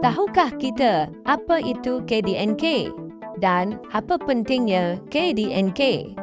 Tahukah kita apa itu KDNK dan apa pentingnya KDNK?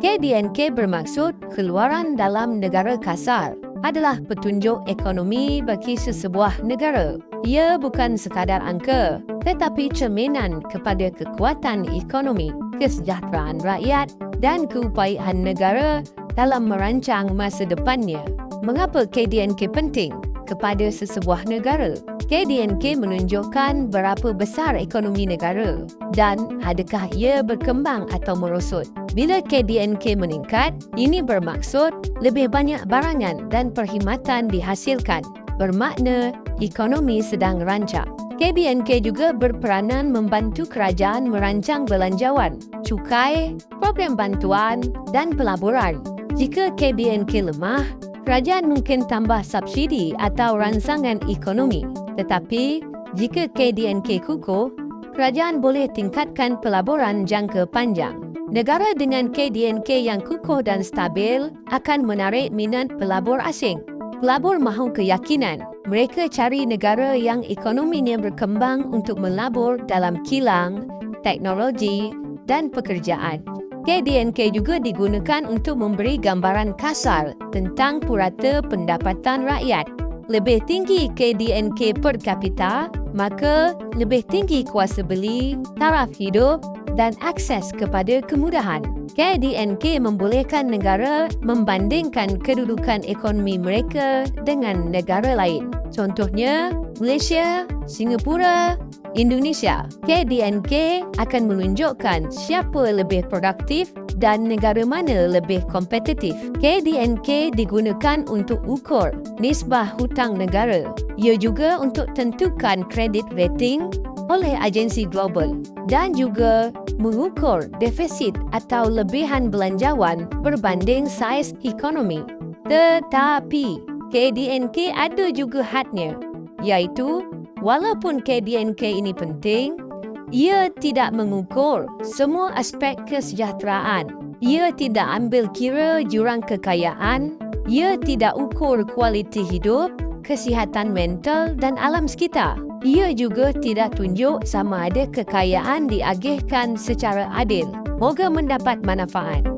KDNK bermaksud keluaran dalam negara kasar adalah petunjuk ekonomi bagi sesebuah negara. Ia bukan sekadar angka tetapi cerminan kepada kekuatan ekonomi, kesejahteraan rakyat dan keupayaan negara dalam merancang masa depannya. Mengapa KDNK penting kepada sesebuah negara? KDNK menunjukkan berapa besar ekonomi negara dan adakah ia berkembang atau merosot. Bila KDNK meningkat, ini bermaksud lebih banyak barangan dan perkhidmatan dihasilkan. Bermakna ekonomi sedang rancak. KBNK juga berperanan membantu kerajaan merancang belanjawan, cukai, program bantuan dan pelaburan. Jika KBNK lemah, kerajaan mungkin tambah subsidi atau rangsangan ekonomi. Tetapi, jika KDNK kukuh, kerajaan boleh tingkatkan pelaburan jangka panjang. Negara dengan KDNK yang kukuh dan stabil akan menarik minat pelabur asing. Pelabur mahu keyakinan. Mereka cari negara yang ekonominya berkembang untuk melabur dalam kilang, teknologi dan pekerjaan. KDNK juga digunakan untuk memberi gambaran kasar tentang purata pendapatan rakyat. Lebih tinggi KDNK per kapita, maka lebih tinggi kuasa beli, taraf hidup dan akses kepada kemudahan. KDNK membolehkan negara membandingkan kedudukan ekonomi mereka dengan negara lain. Contohnya, Malaysia, Singapura, Indonesia. KDNK akan menunjukkan siapa lebih produktif dan negara mana lebih kompetitif. KDNK digunakan untuk ukur nisbah hutang negara. Ia juga untuk tentukan kredit rating oleh agensi global dan juga mengukur defisit atau lebihan belanjawan berbanding saiz ekonomi. Tetapi KDNK ada juga hadnya iaitu Walaupun KDNK ini penting, ia tidak mengukur semua aspek kesejahteraan. Ia tidak ambil kira jurang kekayaan. Ia tidak ukur kualiti hidup, kesihatan mental dan alam sekitar. Ia juga tidak tunjuk sama ada kekayaan diagihkan secara adil. Moga mendapat manfaat.